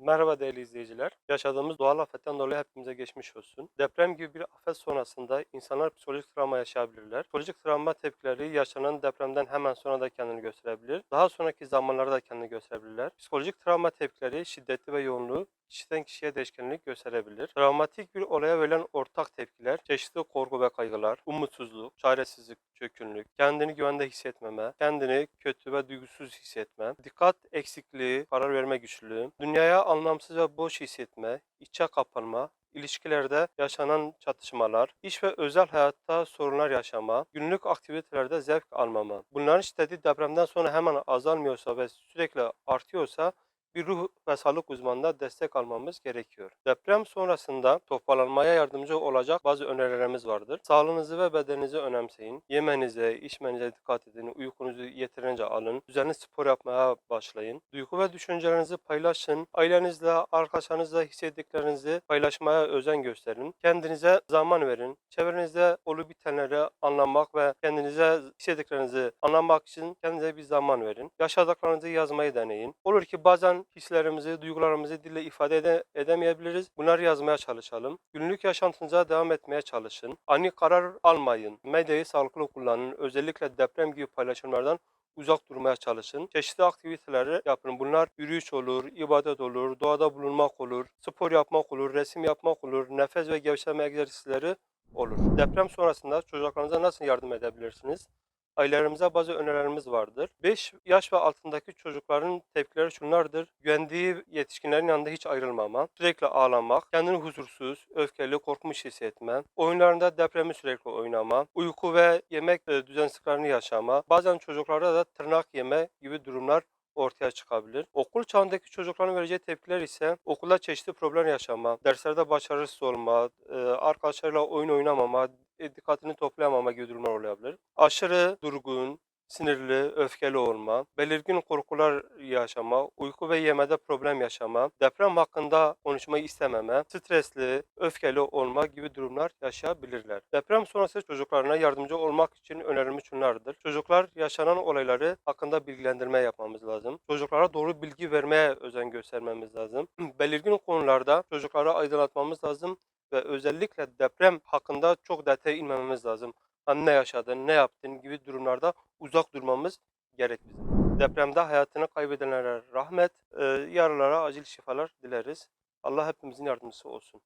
Merhaba değerli izleyiciler. Yaşadığımız doğal afetten dolayı hepimize geçmiş olsun. Deprem gibi bir afet sonrasında insanlar psikolojik travma yaşayabilirler. Psikolojik travma tepkileri yaşanan depremden hemen sonra da kendini gösterebilir. Daha sonraki zamanlarda da kendini gösterebilirler. Psikolojik travma tepkileri şiddetli ve yoğunluğu kişiden kişiye değişkenlik gösterebilir. Travmatik bir olaya verilen ortak tepkiler, çeşitli korku ve kaygılar, umutsuzluk, çaresizlik, çökünlük, kendini güvende hissetmeme, kendini kötü ve duygusuz hissetme, dikkat eksikliği, karar verme güçlüğü, dünyaya anlamsız ve boş hissetme, içe kapanma, ilişkilerde yaşanan çatışmalar, iş ve özel hayatta sorunlar yaşama, günlük aktivitelerde zevk almama. Bunların şiddeti depremden sonra hemen azalmıyorsa ve sürekli artıyorsa bir ruh ve sağlık uzmanına destek almamız gerekiyor. Deprem sonrasında toparlanmaya yardımcı olacak bazı önerilerimiz vardır. Sağlığınızı ve bedeninizi önemseyin. Yemenize, içmenize dikkat edin. Uykunuzu yeterince alın. Düzenli spor yapmaya başlayın. Duygu ve düşüncelerinizi paylaşın. Ailenizle, arkadaşlarınızla hissettiklerinizi paylaşmaya özen gösterin. Kendinize zaman verin. Çevrenizde olup bitenleri anlamak ve kendinize hissettiklerinizi anlamak için kendinize bir zaman verin. Yaşadıklarınızı yazmayı deneyin. Olur ki bazen hislerimizi, duygularımızı dille ifade ede- edemeyebiliriz. Bunları yazmaya çalışalım. Günlük yaşantınıza devam etmeye çalışın. Ani karar almayın. Medyayı sağlıklı kullanın. Özellikle deprem gibi paylaşımlardan uzak durmaya çalışın. Çeşitli aktiviteleri yapın. Bunlar yürüyüş olur, ibadet olur, doğada bulunmak olur, spor yapmak olur, resim yapmak olur, nefes ve gevşeme egzersizleri olur. Deprem sonrasında çocuklarınıza nasıl yardım edebilirsiniz? Ailelerimize bazı önerilerimiz vardır. 5 yaş ve altındaki çocukların tepkileri şunlardır. Güvendiği yetişkinlerin yanında hiç ayrılmama, sürekli ağlamak, kendini huzursuz, öfkeli, korkmuş hissetme, oyunlarında depremi sürekli oynama, uyku ve yemek e, düzensizliklerini yaşama, bazen çocuklarda da tırnak yeme gibi durumlar ortaya çıkabilir. Okul çağındaki çocukların vereceği tepkiler ise okulda çeşitli problem yaşama, derslerde başarısız olma, e, arkadaşlarıyla oyun oynamama, dikkatini toplayamama gibi durumlar olabilir. Aşırı durgun, sinirli, öfkeli olma, belirgin korkular yaşama, uyku ve yemede problem yaşama, deprem hakkında konuşmayı istememe, stresli, öfkeli olma gibi durumlar yaşayabilirler. Deprem sonrası çocuklarına yardımcı olmak için önerimiz şunlardır. Çocuklar yaşanan olayları hakkında bilgilendirme yapmamız lazım. Çocuklara doğru bilgi vermeye özen göstermemiz lazım. Belirgin konularda çocuklara aydınlatmamız lazım ve özellikle deprem hakkında çok detaya inmememiz lazım. Hani ne yaşadın, ne yaptın gibi durumlarda uzak durmamız gerek bizim. Depremde hayatını kaybedenlere rahmet, yaralara acil şifalar dileriz. Allah hepimizin yardımcısı olsun.